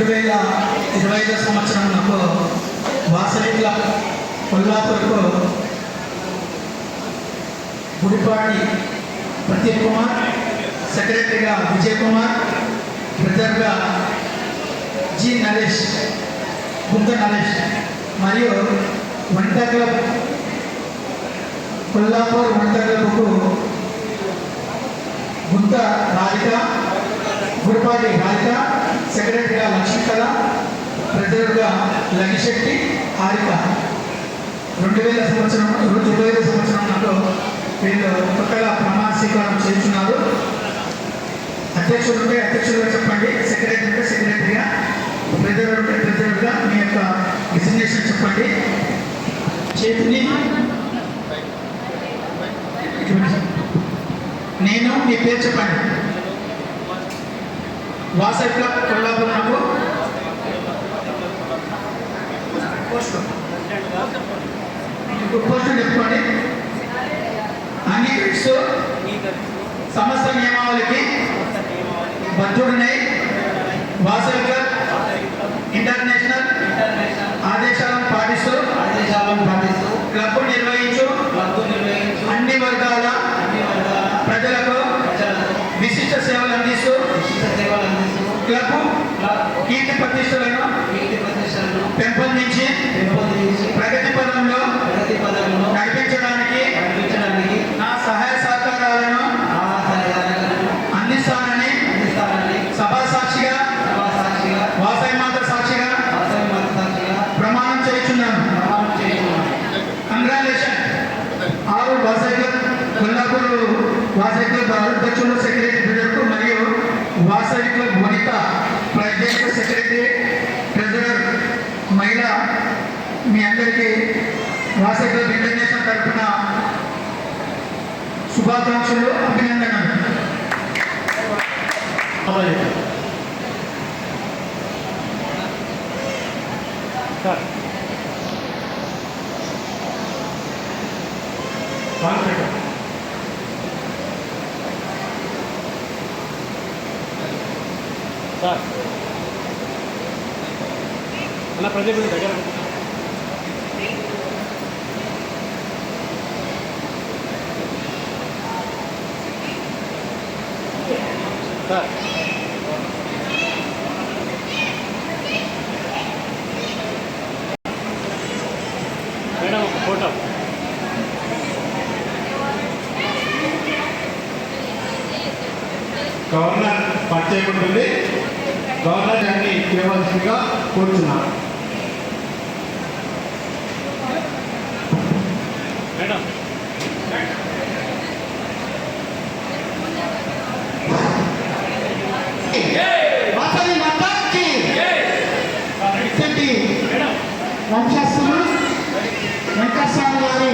రెండు వేల ఇరవై ఐదో సంవత్సరం నాకు వాసవి క్లబ్ కొల్లాపూర్కు గుడిపాటి ప్రదీప్ కుమార్ సెక్రటరీగా విజయ్ కుమార్ ట్రెజర్గా జి నరేష్ గుంత నరేష్ మరియు వంట క్లబ్ కొల్లాపూర్ వంట క్లబ్కు గుంత రాధిక గుడిపాటి రాధిక సెక్రటరీగా లక్ష్మీకళ ట్రెజరర్గా లగిశెట్టి హారిక. రెండు వేల సంవత్సరం రెండు వేల సంవత్సరంలో వీళ్ళు కొత్తగా ప్రమాణ స్వీకారం చేస్తున్నారు. అధ్యక్షుడు ఉంటే అధ్యక్షుడుగా చెప్పండి సెక్రటరీ ఉంటే సెక్రటరీగా ట్రెజరర్ ఉంటే ట్రెజరర్గా మీ యొక్క డిసిగ్నేషన్ చెప్పండి. చేతిని నేను మీ పేరు చెప్పండి. వాసవి క్లబ్ కొల్లాపురంకు పోస్ట్ పోస్ట్ చెప్పుకోండి. అంగీకరిస్తూ సమస్త నియమావళికి వాసవి మాత సాక్షిగా వాసవి మత సాక్షిగా ప్రమాణం చేస్తున్నాను ప్రమాణం చేస్తున్నాను కంగ్రాచులేషన్ ఆరు వాసవి క్లబ్ కొల్లాపూర్ వాసవి క్లబ్ అధ్యక్షులు సెక్రటరీ బిడ్డకు మరియు Vasavi club Vanitha president secretary treasurer మహిళ మీ అందరికీ వాసవి క్లబ్ ఇంటర్నేషనల్ తరఫున శుభాకాంక్షలు. సార్ కాన్ఫిడెంట్ సార్ అన్న ప్రదీప్ దగ్గర సార్ గవర్నర్ పరిచయం ఉంటుంది గవర్నర్ గారిని చేయవలసిందిగా కోరుచున్నాను మేడం. వెంకటస్వామి గారి.